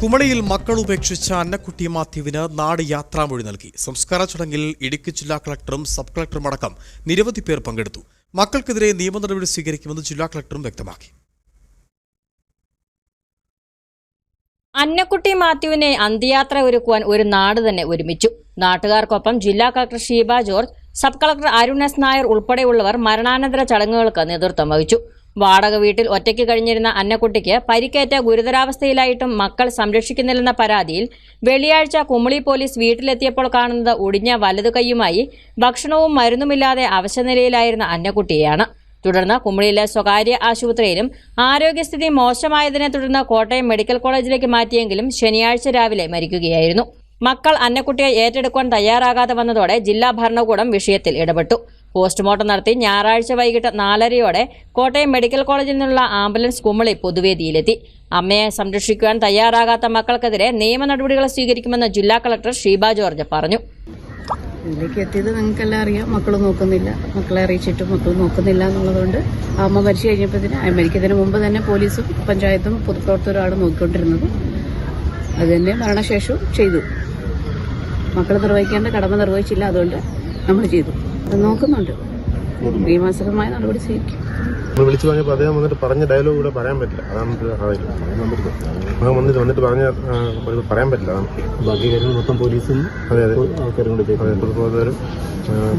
കുമളിയിൽ മക്കൾ ഉപേക്ഷിച്ച അന്നക്കുട്ടി മാത്യുവിന് നാട് യാത്രാമൊഴി നൽകി. സംസ്കാര ചടങ്ങിൽ ഇടുക്കി ജില്ലാ കളക്ടറും സബ് കളക്ടറും അടക്കം നിരവധി പേർ പങ്കെടുത്തു. മക്കൾക്കെതിരെ നിയമ നടപടി സ്വീകരിക്കുമെന്ന് ജില്ലാ കളക്ടറും വ്യക്തമാക്കി. അന്നക്കുട്ടി മാത്യുവിനെ അന്ത്യയാത്ര ഒരുക്കുവാൻ ഒരു നാട് തന്നെ ഒരുമിച്ചു. നാട്ടുകാർക്കൊപ്പം ജില്ലാ collector Sheeba George sub collector Arun S Nair ഉൾപ്പെടെയുള്ളവർ മരണാനന്തര ചടങ്ങുകൾക്ക് നേതൃത്വം വഹിച്ചു. വാടക വീട്ടിൽ ഒറ്റയ്ക്ക് കഴിഞ്ഞിരുന്ന അന്നക്കുട്ടിക്ക് പരിക്കേറ്റ ഗുരുതരാവസ്ഥയിലായിട്ടും മക്കൾ സംരക്ഷിക്കുന്നില്ലെന്ന പരാതിയിൽ വെള്ളിയാഴ്ച കുമളി പോലീസ് വീട്ടിലെത്തിയപ്പോൾ കാണുന്നത് ഒടിഞ്ഞ വലതു കൈയുമായി ഭക്ഷണവും മരുന്നുമില്ലാതെ അവശനിലയിലായിരുന്ന അന്നക്കുട്ടിയെയാണ്. തുടർന്ന് കുമളിയിലെ സ്വകാര്യ ആശുപത്രിയിലും ആരോഗ്യസ്ഥിതി മോശമായതിനെ തുടർന്ന് കോട്ടയം മെഡിക്കൽ കോളേജിലേക്ക് മാറ്റിയെങ്കിലും ശനിയാഴ്ച രാവിലെ മരിക്കുകയായിരുന്നു. മക്കൾ അന്നക്കുട്ടിയെ ഏറ്റെടുക്കാൻ തയ്യാറാകാതെ വന്നതോടെ ജില്ലാ ഭരണകൂടം വിഷയത്തിൽ ഇടപെട്ടു. പോസ്റ്റ്മോർട്ടം നടത്തി ഞായറാഴ്ച വൈകിട്ട് നാലരയോടെ കോട്ടയം മെഡിക്കൽ കോളേജിൽ നിന്നുള്ള ആംബുലൻസ് കുമളി പൊതുവേദിയിലെത്തി. അമ്മയെ സംരക്ഷിക്കുവാൻ തയ്യാറാകാത്ത മക്കൾക്കെതിരെ നിയമ നടപടികൾ സ്വീകരിക്കുമെന്ന് ജില്ലാ കളക്ടർ ഷീബ ജോർജ് പറഞ്ഞു. ഇതിലേക്ക് എത്തിയത് നിങ്ങൾക്കെല്ലാം അറിയാം. മക്കൾ നോക്കുന്നില്ല. മക്കളെ അറിയിച്ചിട്ടും മക്കൾ നോക്കുന്നില്ല എന്നുള്ളതുകൊണ്ട് അമ്മ മരിച്ചു കഴിഞ്ഞപ്പോഴത്തേന് മരിക്കുന്നതിന് മുമ്പ് തന്നെ പോലീസും പഞ്ചായത്തും പൊതുപ്രവർത്തകരുമാണ് നോക്കിക്കൊണ്ടിരുന്നത്. അത് തന്നെ മരണശേഷവും ചെയ്തു. മക്കൾ നിർവഹിക്കേണ്ട കടമ നിർവഹിച്ചില്ല. അതുകൊണ്ട് നമ്മൾ ചെയ്തു. നോക്കുന്നുണ്ട്. നിയമാനുസൃതമായ നടപടി സ്വീകരിക്കും. നമ്മൾ വിളിച്ചു പറഞ്ഞപ്പോൾ അദ്ദേഹം വന്നിട്ട് പറഞ്ഞ ഡയലോഗ് ഇവിടെ പറയാൻ പറ്റില്ല. അതാണ് അദ്ദേഹം വന്നിട്ട് വന്നിട്ട് പറഞ്ഞ പറയാൻ പറ്റില്ല. അതാണ്. ബാക്കി കാര്യങ്ങൾ മൊത്തം പോലീസും അതെ അതെ. ആൾക്കാരും കൂടി ചെയ്തു അതെ പൊതുപ്രവർത്തകരും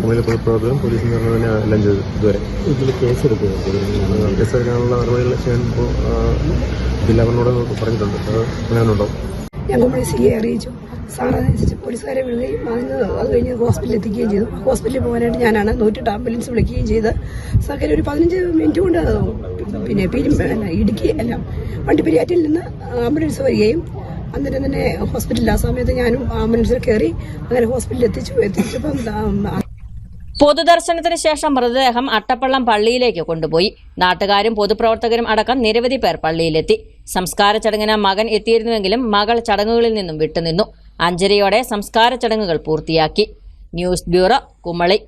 കുമിളിലെ പൊതുപ്രവർത്തകരും പോലീസും ചേർന്ന് തന്നെ എല്ലാം ചെയ്തു ഇതുവരെ. ഇതിൽ കേസെടുക്കുക കേസ് എടുക്കാനുള്ള നടപടികൾ ചെയ്യാൻ ഇപ്പോൾ ജില്ലാ ഭരണകൂടം പറഞ്ഞിട്ടുണ്ട്. അത് ഞാൻ കുമളി സി എ അറിയിച്ചു. സാർ പോലീസുകാരെ വിടുകയും അതിന് അത് കഴിഞ്ഞ് ഹോസ്പിറ്റലിൽ എത്തിക്കുകയും ചെയ്തു. ഹോസ്പിറ്റലിൽ പോകാനായിട്ട് ഞാനാണ് നൂറ്റെട്ട് ആംബുലൻസ് വിളിക്കുകയും ചെയ്ത്. സർക്കാർ ഒരു പതിനഞ്ച് മിനിറ്റ് കൊണ്ട് പിന്നെ പിരി അല്ല, ഇടുക്കി അല്ല വണ്ടിപ്പെരിയാറ്റിൽ നിന്ന് ആംബുലൻസ് വരികയും അന്നേരം തന്നെ ഹോസ്പിറ്റലിൽ ആ സമയത്ത് ഞാനും ആംബുലൻസിൽ കയറി അങ്ങനെ ഹോസ്പിറ്റലിൽ എത്തിച്ചു. എത്തിച്ചപ്പം പൊതുദർശനത്തിന് ശേഷം മൃതദേഹം അട്ടപ്പള്ളം പള്ളിയിലേക്ക് കൊണ്ടുപോയി. നാട്ടുകാരും പൊതുപ്രവർത്തകരും അടക്കം നിരവധി പേർ പള്ളിയിലെത്തി. സംസ്കാര ചടങ്ങിന് മകൻ എത്തിയിരുന്നുവെങ്കിലും മകൾ ചടങ്ങുകളിൽ നിന്നും വിട്ടുനിന്നു. അഞ്ചരയോടെ സംസ്കാര ചടങ്ങുകൾ പൂർത്തിയാക്കി. News bureau Kumily.